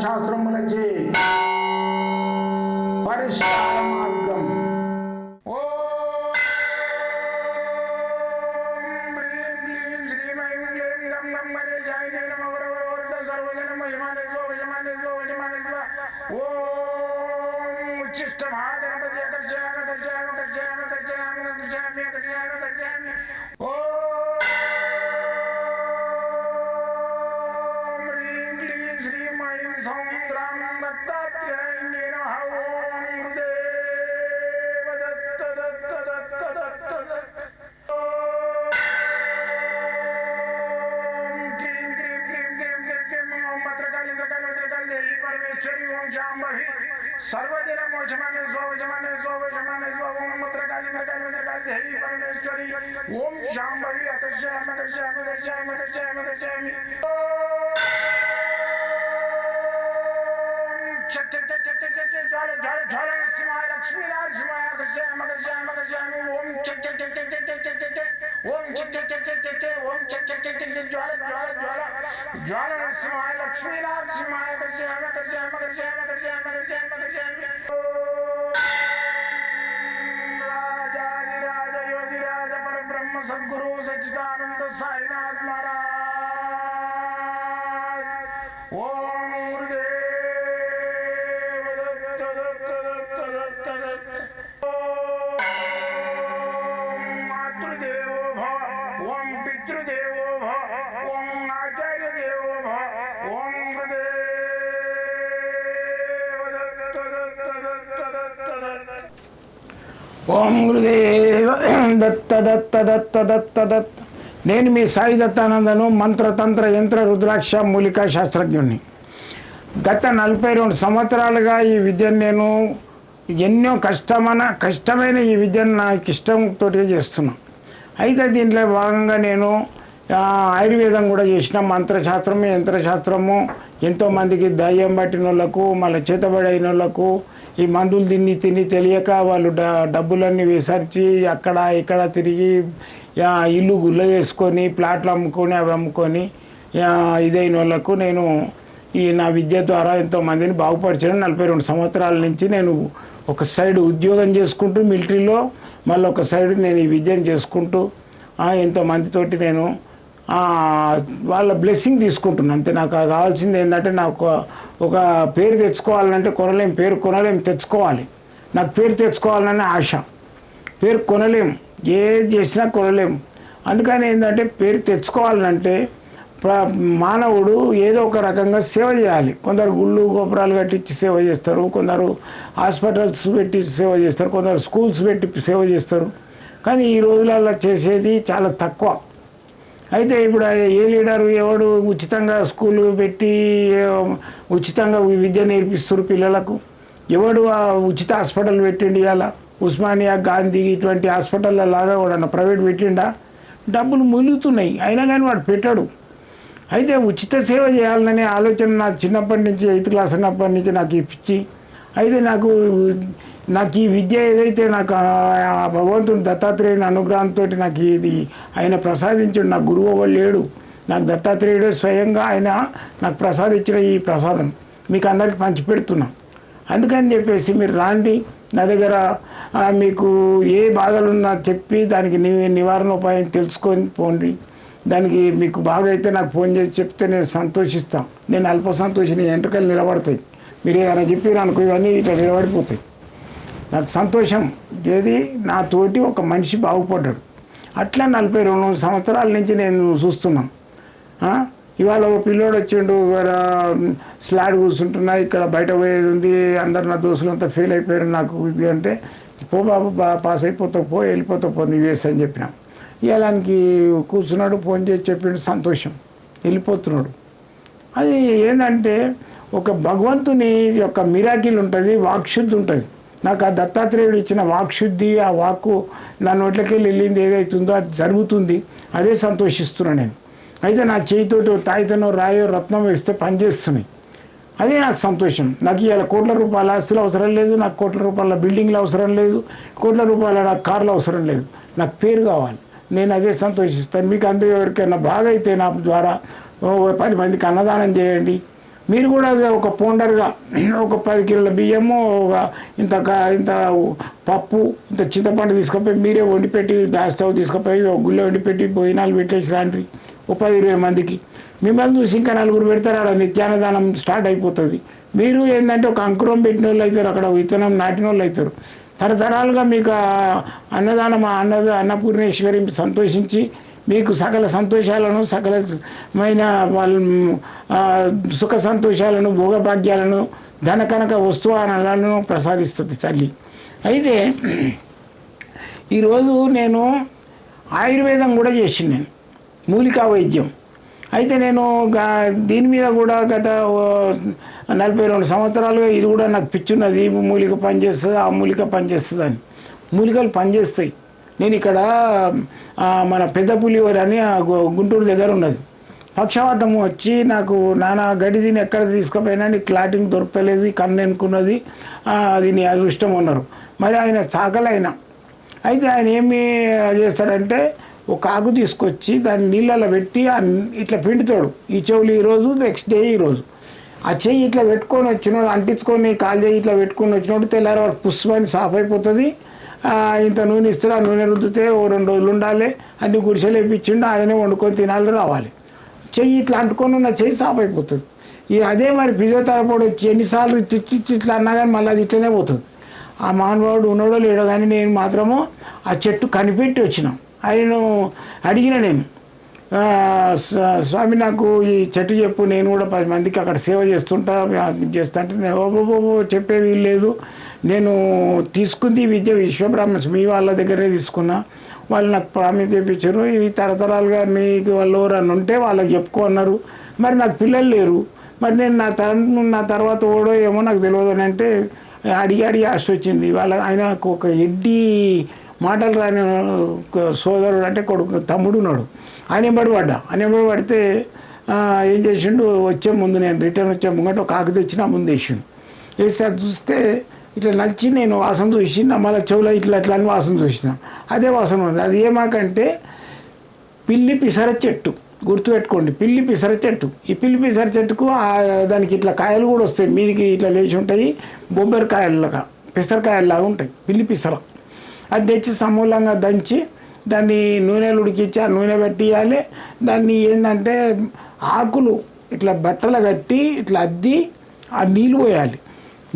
ശാസ്ത്രം പരിഷ്കാര ഓ सर्वदिनं वजमाने स्वजमाने स्वजमाने स्वमत्र कालिन्द्र कालिन्द्र कालि हरि परमेश्वरी, ओम शाम्भवी अकर्षयाम अकर्षयाम अकर्षयाम अकर्षयाम अकर्षयामि जल जल जल शिवाय लक्ष्मी लाल शिवाय मगर जय मगर जय मगर जय ओम चक चक चक चक चक चक चक ओम चक चक चक चक चक ओम चक चक चक चक चक ज्वाला ज्वाला ज्वाला ज्वाला शिवाय लक्ष्मी लाल शिवाय मगर जय मगर जय मगर जय मगर जय मगर जय मगर जय ఓం గురుదేవ దత్త దత్త దత్త దత్త నేను మీ సాయి దత్తానందను మంత్రతంత్ర యంత్ర రుద్రాక్ష మూలికా శాస్త్రజ్ఞుణ్ణి. గత నలభై రెండు సంవత్సరాలుగా ఈ విద్యను నేను ఎన్నో కష్టమైన కష్టమైన ఈ విద్యను నాకు ఇష్టంతో చేస్తున్నాను. అయితే దీంట్లో భాగంగా నేను ఆయుర్వేదం కూడా చేసిన మంత్రశాస్త్రము యంత్రశాస్త్రము. ఎంతోమందికి దయ్యం పట్టిన వాళ్ళకు మళ్ళీ చేతబడి అయిన వాళ్ళకు ఈ మందులు తిని తిని తెలియక వాళ్ళు డ డబ్బులన్నీ విసర్చి అక్కడ ఇక్కడ తిరిగి ఇల్లు గుల్ల వేసుకొని ప్లాట్లు అమ్ముకొని అవి అమ్ముకొని ఇదైన వాళ్ళకు నేను ఈ నా విద్య ద్వారా ఎంతోమందిని బాగుపరచడం బాగుపరిచాను. నలభై రెండు సంవత్సరాల నుంచి నేను ఒక సైడ్ ఉద్యోగం చేసుకుంటూ మిలిటరీలో మళ్ళీ ఒక సైడ్ నేను ఈ విద్యను చేసుకుంటూ ఎంతో మందితోటి నేను వాళ్ళ బ్లెస్సింగ్ తీసుకుంటున్నాను. అంతే నాకు కావాల్సింది ఏంటంటే నాకు ఒక పేరు తెచ్చుకోవాలంటే కొనలేం పేరు కొనలేం తెచ్చుకోవాలి. నాకు పేరు తెచ్చుకోవాలనే ఆశ. పేరు కొనలేం ఏది చేసినా కొనలేం. అందుకని ఏంటంటే పేరు తెచ్చుకోవాలంటే మానవుడు ఏదో ఒక రకంగా సేవ చేయాలి. కొందరు గుళ్ళు గోపురాలు కట్టించి సేవ చేస్తారు కొందరు హాస్పిటల్స్ పెట్టి సేవ చేస్తారు కొందరు స్కూల్స్ పెట్టి సేవ చేస్తారు. కానీ ఈ రోజులలో చేసేది చాలా తక్కువ. అయితే ఇప్పుడు ఏ లీడరు ఎవడు ఉచితంగా స్కూల్ పెట్టి ఉచితంగా విద్య నేర్పిస్తారు పిల్లలకు? ఎవడు ఉచిత హాస్పిటల్ పెట్టిండి ఇలా ఉస్మానియా గాంధీ ఇటువంటి హాస్పిటల్లాగా కూడా ప్రైవేట్ పెట్టిండా? డబ్బులు ములుగుతున్నాయి అయినా కానీ వాడు పెట్టాడు. అయితే ఉచిత సేవ చేయాలనే ఆలోచన నాకు చిన్నప్పటి నుంచి ఎయిత్ క్లాస్ ఉన్నప్పటి నుంచి నాకు ఇప్పించి అయితే నాకు నాకు ఈ విద్య ఏదైతే నాకు ఆ- భగవంతుడు దత్తాత్రేయుని అనుగ్రహంతో నాకు ఇది ఆయన ప్రసాదించాడు నాకు గురువు లేడు. నాకు దత్తాత్రేయుడు స్వయంగా ఆయన నాకు ప్రసాదించిన ఈ ప్రసాదం. మీకు అందరికి పంచిపెడుతున్నాం. అందుకని చెప్పేసి మీరు రాండి. నా దగ్గర మీకు ఏ బాధలున్నా చెప్పి దానికి ని నివారణ ఉపాయం తెలుసుకొని పోండి. దానికి మీకు బాగా అయితే నాకు ఫోన్ చేసి చెప్తే నేను సంతోషిస్తాను నేను అల్ప సంతోషిని ఎంటకలు నిలబడతాయి. మీరు ఏదైనా చెప్పారు అనుకో ఇవన్నీ ఇట్లా నిలబడిపోతాయి. నాకు సంతోషం. ఏది? నా తోటి ఒక మనిషి బాగుపడ్డాడు. అట్లా నలభై రెండు సంవత్సరాల నుంచి నేను చూస్తున్నాం. ఇవాళ ఓ పిల్లోడు వచ్చిండు స్లాడ్ కూర్చుంటున్నా ఇక్కడ బయట పోయేది ఉంది అందరు నా దోస్తులంతా ఫెయిల్ అయిపోయారు నాకు. ఇది అంటే పో బాబు బా పాస్ అయిపోతావు పో వెళ్ళిపోతావు పో నువ్వు వేసి అని చెప్పినాం. ఇలానికి కూర్చున్నాడు ఫోన్ చేసి చెప్పిండు సంతోషం. వెళ్ళిపోతున్నాడు. అది ఏంటంటే ఒక భగవంతుని యొక్క మిరాకిల్ ఉంటుంది వాక్శుద్ధి ఉంటుంది. నాకు ఆ దత్తాత్రేయుడు ఇచ్చిన వాక్శుద్ధి ఆ వాక్కు నా నోట్లకెళ్ళి వెళ్ళింది ఏదైతుందో అది జరుగుతుంది. అదే సంతోషిస్తున్నాను నేను. అయితే నా చేయితోటి తాయితనో రాయో రత్నం వేస్తే పనిచేస్తున్నాయి అదే నాకు సంతోషం. నాకు ఇవాళ కోట్ల రూపాయల ఆస్తులు అవసరం లేదు నాకు కోట్ల రూపాయల బిల్డింగ్లు అవసరం లేదు కోట్ల రూపాయల నాకు కార్లు అవసరం లేదు. నాకు పేరు కావాలి. నేను అదే సంతోషిస్తాను. మీకు అందరూ ఎవరికైనా బాగా అయితే నా ద్వారా పది మందికి అన్నదానం చేయండి. మీరు కూడా ఒక పౌండర్గా ఒక పది కిలోల బియ్యము ఒక ఇంత ఇంత పప్పు ఇంత చింతపండు తీసుకుపోయి మీరే వండిపెట్టి గ్యాస్ స్టవ్ తీసుకుపోయి ఒక గుళ్ళో వండిపెట్టి భోజనాలు పెట్టేసి రాండి. ఒక పది ఇరవై మందికి. మిమ్మల్ని చూసి ఇంకా నలుగురు పెడతారు. అక్కడ నిత్యాన్నదానం స్టార్ట్ అయిపోతుంది. మీరు ఏంటంటే ఒక అంకురం పెట్టిన వాళ్ళు అవుతారు. అక్కడ విత్తనం నాటిన వాళ్ళు అవుతారు. తరతరాలుగా మీకు ఆ అన్నదానం అన్నద అన్నపూర్ణేశ్వరి సంతోషించి మీకు సకల సంతోషాలను సకలమైన వాళ్ళ సుఖ సంతోషాలను భోగభాగ్యాలను ధన కనక వస్తువాలను ప్రసాదిస్తుంది తల్లి. అయితే ఈరోజు నేను ఆయుర్వేదం కూడా చేసి నేను మూలికా వైద్యం. అయితే నేను దీని మీద కూడా గత ఓ నలభై రెండు సంవత్సరాలుగా ఇది కూడా నాకు పిచ్చున్నది. ఈ మూలిక పనిచేస్తుంది? ఆ మూలిక పనిచేస్తుంది అని మూలికలు పనిచేస్తాయి. నేను ఇక్కడ మన పెద్ద పులివరి అని గు- గుంటూరు దగ్గర ఉన్నది. పక్షవాతం వచ్చి నాకు నానా గడి దీన్ని ఎక్కడ తీసుకుపోయినా నీకు క్లాటింగ్ దొరకలేదు కన్ను ఎన్నుకున్నది అది నీ అదృష్టం అన్నారు. మరి ఆయన చాకలైన. అయితే ఆయన ఏమి చేస్తాడంటే ఒక ఆకు తీసుకొచ్చి దాన్ని నీళ్ళలో పెట్టి ఇట్లా పిండుతాడు. ఈ చెవులు ఈరోజు నెక్స్ట్ డే ఈరోజు ఆ చెయ్యి ఇట్లా పెట్టుకొని వచ్చినోడు అంటించుకొని కాలు చెయ్యి ఇట్లా పెట్టుకొని వచ్చినోడు తెల్లారి వాడు పుష్పని సాఫ్ అయిపోతుంది. ఇంత నూనె ఇస్తాడు ఆ నూనె రుద్దితే ఓ రెండు రోజులు ఉండాలి. అన్ని గుడిసెలు వేపించిండు ఆయనే వండుకొని తినాలి రావాలి. చెయ్యి ఇట్లా అంటుకొని ఉన్న చెయ్యి సాఫ్ అయిపోతుంది. ఈ అదే మరి ఫిజియోథెరపీ వచ్చి ఎన్నిసార్లు ఇట్లా ఇట్లా అన్నా కానీ మళ్ళీ అది ఇట్లనే పోతుంది. ఆ మానవాడు ఉన్నాడో లేడో కానీ నేను మాత్రము ఆ చెట్టు కనిపెట్టి వచ్చినాం. ఆయన అడిగిన నేను స్వామి నాకు ఈ చెట్టు చెప్పు నేను కూడా పది మందికి అక్కడ సేవ చేస్తుంటా ఇది చేస్తా అంటే నేను ఓ లేదు. నేను తీసుకుంది విద్య విశ్వబ్రహ్మణ్స్ మీ వాళ్ళ దగ్గరే తీసుకున్నా. వాళ్ళు నాకు ప్రామిస్ చేయించారు ఇవి తరతరాలుగా మీకు వాళ్ళు ఎవరన్నా ఉంటే వాళ్ళకి చెప్పుకో అన్నారు. మరి నాకు పిల్లలు లేరు. మరి నేను నా తర నా తర్వాత ఓడో ఏమో నాకు తెలియదు అని అంటే అడిగి అడిగి ఆశ వచ్చింది. వాళ్ళ ఆయనకు ఒక ఎడ్డి మాటలు రాని ఒక సోదరుడు అంటే కొడుకు తమ్ముడు ఉన్నాడు. ఆయన ఎంబడి పడ్డా. ఆయన ఎంబడి పడితే ఏం చేసిండు? వచ్చే ముందు నేను రిటర్న్ వచ్చే ముంగట ఒక ఆకు తెచ్చిన ముందు వేసిండు. వేస్తే చూస్తే ఇట్లా నచ్చి నేను వాసన చూసిన మళ్ళీ చెవులో ఇట్లా ఇట్లా అని వాసన చూసిన. అదే వాసన ఉంది. అది ఏమాకంటే పిల్లి పిసర చెట్టు. గుర్తుపెట్టుకోండి పిల్లి పిసర చెట్టు. ఈ పిల్లి పిసర చెట్టుకు దానికి ఇట్లా కాయలు కూడా వస్తాయి. మీదికి ఇట్లా లేచి ఉంటాయి. బొబ్బరి కాయల్లాగా పిసరకాయల్లాగా ఉంటాయి. పిల్లి పిసర. అది తెచ్చి సమూలంగా దంచి దాన్ని నూనెలు ఉడికించి ఆ నూనె పెట్టియాలి. దాన్ని ఏంటంటే ఆకులు ఇట్లా బట్టలు కట్టి ఇట్లా అద్ది ఆ నీళ్ళు పోయాలి.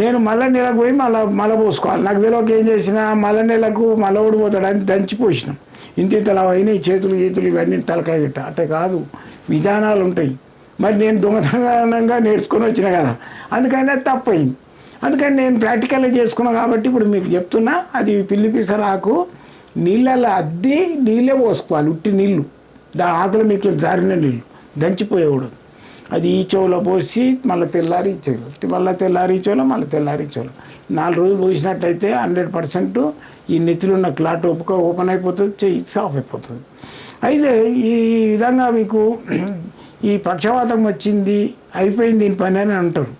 నేను మళ్ళా నెలకు పోయి మళ్ళా మల పోసుకోవాలి. నాకు తెలియక ఏం చేసిన మల నెలకు మల ఓడిపోతాడు అని దంచి పోసినాం. ఇంత ఇంతలా అయినాయి చేతులు చేతులు ఇవన్నీ తలకాయ పెట్ట అట్టే కాదు విధానాలు ఉంటాయి. మరి నేను దొంగతనంగా నేర్చుకొని వచ్చిన కదా అందుకనే అది తప్పయింది. అందుకని నేను ప్రాక్టికల్గా చేసుకున్నాను కాబట్టి ఇప్పుడు మీకు చెప్తున్నా అది పిల్లి పిసరాకు నీళ్ళలో అద్ది నీళ్ళే పోసుకోవాలి ఉట్టి నీళ్ళు. దా ఆకులు మీకు జారిన నీళ్ళు దంచిపోయేవాడు. అది ఈ చెవులో పోసి మళ్ళీ తెల్లారి ఈ ఉట్టి మళ్ళీ తెల్లారి ఈ చెవులో మళ్ళీ తెల్లారి చెవులు. నాలుగు రోజులు పోసినట్టయితే హండ్రెడ్ పర్సెంట్ ఈ నెత్తిలో ఉన్న క్లాట్ ఒప్పుక ఓపెన్ అయిపోతుంది చెయ్యి సాఫ్ అయిపోతుంది. అయితే ఈ విధంగా మీకు ఈ పక్షవాతం వచ్చింది అయిపోయింది దీని పని అని అంటారు.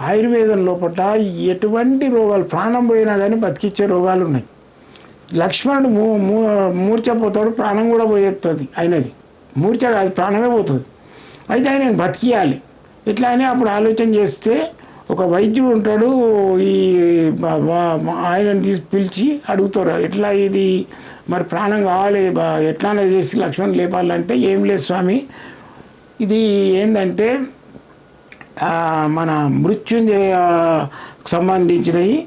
ఆయుర్వేదం లోపల ఎటువంటి రోగాలు ప్రాణం పోయినా కానీ బతికిచ్చే రోగాలు ఉన్నాయి. లక్ష్మణుడు మూ మూ మూర్చపోతాడు ప్రాణం కూడా పోయేస్తుంది ఆయనది. మూర్ఛ కాదు ప్రాణమే పోతుంది. అయితే ఆయన బతికియాలి. ఇట్లా అని అప్పుడు ఆలోచన చేస్తే ఒక వైద్యుడు ఉంటాడు ఈ ఆయనని తీసి పిలిచి అడుగుతారు ఎట్లా ఇది? మరి ప్రాణం కావాలి ఎట్లానే చేసి లక్ష్మణ్ లేపాలంటే ఏం లేదు స్వామి. ఇది ఏంటంటే మన మృత్యుంజయ సంబంధించినవి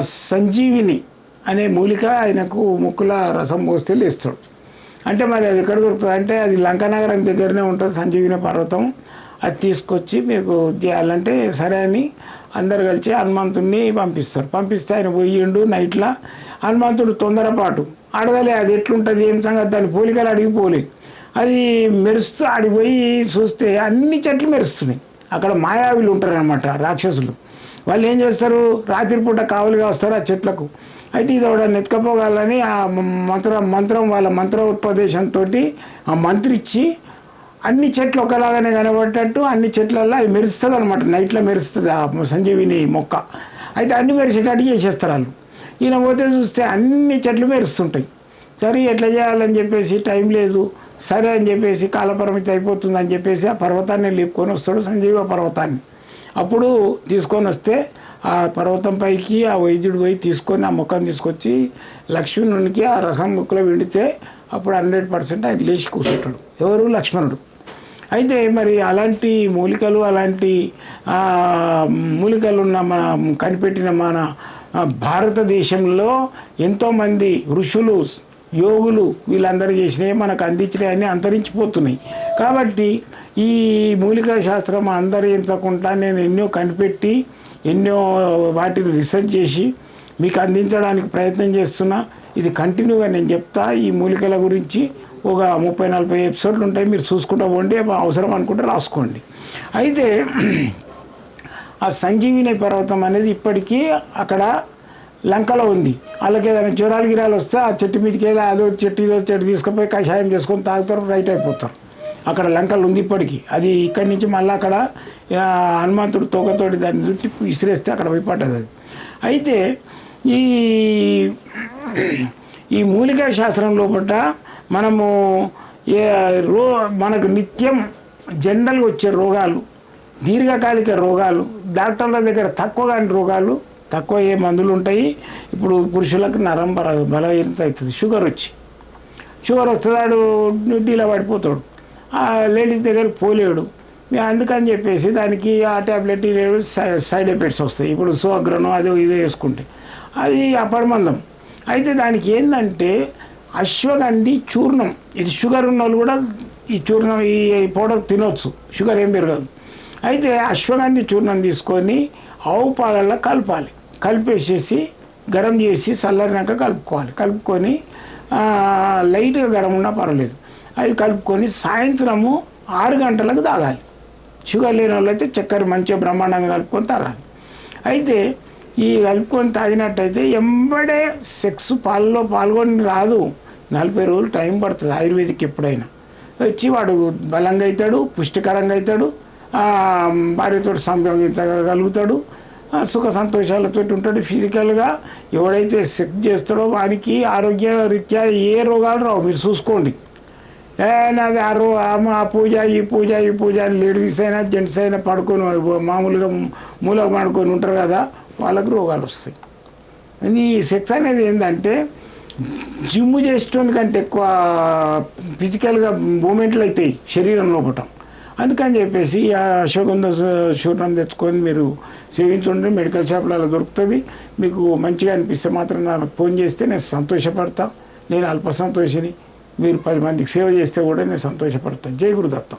సంజీవిని అనే మూలిక ఆయనకు ముక్కుల రసం పోస్తే లేస్తాడు. అంటే మరి అది ఎక్కడ దొరుకుతుంది? అంటే అది లంకానగరం దగ్గరనే ఉంటుంది సంజీవిని పర్వతం. అది తీసుకొచ్చి మీకు చేయాలంటే సరే అని అందరు కలిసి హనుమంతుడిని పంపిస్తారు. పంపిస్తే ఆయన పోయిండు నైట్లో. హనుమంతుడు తొందరపాటు. అడగలే అది ఎట్లుంటుంది? ఏం సంగతి? దాని పోలికలు అడిగిపోలే అది మెరుస్తూ ఆడిపోయి చూస్తే అన్ని చెట్లు మెరుస్తున్నాయి. అక్కడ మాయావిలు ఉంటారనమాట రాక్షసులు. వాళ్ళు ఏం చేస్తారు? రాత్రిపూట కావలిగా వస్తారు ఆ చెట్లకు. అయితే ఇది ఒకడ నెత్తుకపోగాలని ఆ మంత్రం మంత్రం వాళ్ళ మంత్రోపదేశంతో ఆ మంత్రిచ్చి అన్ని చెట్లు ఒకలాగానే కనబడేటట్టు అన్ని చెట్లల్లో అవి మెరుస్తుంది అనమాట నైట్లో మెరుస్తుంది ఆ సంజీవిని మొక్క. అయితే అన్ని మెరిసేటట్టు చేసేస్తారు వాళ్ళు. ఈయన పోతే చూస్తే అన్ని చెట్లు మెరుస్తుంటాయి. సరే ఎట్లా చేయాలని చెప్పేసి టైం లేదు. సరే అని చెప్పేసి కాలపరిమితి అయిపోతుంది అని చెప్పేసి ఆ పర్వతాన్ని లేపుకొని వస్తాడు సంజీవ పర్వతాన్ని. అప్పుడు తీసుకొని వస్తే ఆ పర్వతం పైకి ఆ వైద్యుడు పోయి తీసుకొని ఆ ముఖం తీసుకొచ్చి లక్ష్మణునికి ఆ రసం ముక్కలో విడితే అప్పుడు హండ్రెడ్ పర్సెంట్ ఆయన లేచి కూర్చుంటాడు. ఎవరు? లక్ష్మణుడు. అయితే మరి అలాంటి మూలికలు అలాంటి మూలికలు ఉన్న మన కనిపెట్టిన మన భారతదేశంలో ఎంతోమంది ఋషులు యోగులు వీళ్ళందరూ చేసినవి మనకు అందించినవి అంతరించిపోతున్నాయి. కాబట్టి ఈ మూలికా శాస్త్రం అందరించకుండా నేను ఎన్నో కనిపెట్టి ఎన్నో వాటిని రీసెర్చ్ చేసి మీకు అందించడానికి ప్రయత్నం చేస్తున్నా. ఇది కంటిన్యూగా నేను చెప్తా ఈ మూలికల గురించి ఒక ముప్పై నలభై ఎపిసోడ్లు ఉంటాయి మీరు చూసుకుంటూ పోండి అవసరం అనుకుంటే రాసుకోండి. అయితే ఆ సంజీవిని పర్వతం అనేది ఇప్పటికీ అక్కడ లంకలో ఉంది. వాళ్ళకి ఏదైనా జ్వరాలు గిరాలు వస్తే ఆ చెట్టు మీదకి ఏదో అదో చెట్టు ఇదో చెట్టు తీసుకుపోయి కషాయం చేసుకొని తాగుతారు రైట్ అయిపోతారు. అక్కడ లంకలు ఉంది ఇప్పటికీ. అది ఇక్కడి నుంచి మళ్ళీ అక్కడ హనుమంతుడు తోకతోటి దాన్ని దుట్టి విసిరేస్తే అక్కడ పోయిపడ్డది అది. అయితే ఈ ఈ మూలికా శాస్త్రం లోపల మనము ఏ రో మనకు నిత్యం జనరల్గా వచ్చే రోగాలు దీర్ఘకాలిక రోగాలు డాక్టర్ల దగ్గర తక్కువ కాని రోగాలు తక్కువ ఏ మందులు ఉంటాయి? ఇప్పుడు పురుషులకు నరం బల బలహీనత అవుతుంది. షుగర్ వచ్చి. షుగర్ వస్తున్నాడు డీలా పడిపోతాడు. ఆ లేడీస్ దగ్గర పోలేడు. అందుకని చెప్పేసి దానికి ఆ ట్యాబ్లెట్ సై- సైడ్ ఎఫెక్ట్స్ వస్తాయి. ఇప్పుడు సోగ్రనం అదో ఇదో వేసుకుంటే. అది అపరిమందం. అయితే దానికి ఏంటంటే అశ్వగంధి చూర్ణం. ఇది షుగర్ ఉన్న వాళ్ళు కూడా ఈ చూర్ణం ఈ పౌడర్ తినొచ్చు. షుగర్ ఏం పెరగదు. అయితే అశ్వగంధి చూర్ణం తీసుకొని ఆవు పాలల్లో కలపాలి. కలిపేసేసి గరం చేసి చల్లరినాక కలుపుకోవాలి. కలుపుకొని లైట్గా గరం ఉన్నా పర్వాలేదు. అది కలుపుకొని సాయంత్రము ఆరు గంటలకు తాగాలి. షుగర్ లేని వాళ్ళు అయితే చక్కెర మంచిగా బ్రహ్మాండంగా కలుపుకొని తాగాలి. అయితే ఈ కలుపుకొని తాగినట్టయితే ఎంబడే సెక్స్ పాలలో పాల్గొని రాదు. నలభై రోజులు టైం పడుతుంది ఆయుర్వేదిక్ ఎప్పుడైనా. వచ్చి వాడు బలంగా అవుతాడు పుష్టికరంగా అవుతాడు భార్యతో సంయోగించగలుగుతాడు సుఖ సంతోషాలతో ఉంటాడు ఫిజికల్గా ఎవడైతే సెక్ చేస్తాడో వానికి ఆరోగ్య రీత్యా ఏ రోగాలు రావు. మీరు చూసుకోండి. ఏ నాది ఆ రో ఆ మా పూజ ఈ పూజ ఈ పూజ అని లేడీస్ అయినా జెంట్స్ అయినా పడుకొని మామూలుగా మూలకు పడుకొని ఉంటారు కదా వాళ్ళకు రోగాలు వస్తాయి. ఇది సెక్స్ అనేది ఏంటంటే జిమ్ చేసేటోని కంటే ఎక్కువ ఫిజికల్గా మూమెంట్లు అవుతాయి శరీరం లోపటం అందుకని చెప్పేసి ఆ అశ్వగంధ చూర్ణం తెచ్చుకొని మీరు సేవించుంటే మెడికల్ షాప్లో అలా దొరుకుతుంది. మీకు మంచిగా అనిపిస్తే మాత్రం నాకు ఫోన్ చేస్తే నేను సంతోషపడతా. నేను అల్ప సంతోషిని. మీరు పది మందికి సేవ చేస్తే కూడా నేను సంతోషపడతాను జై గురుదత్తం.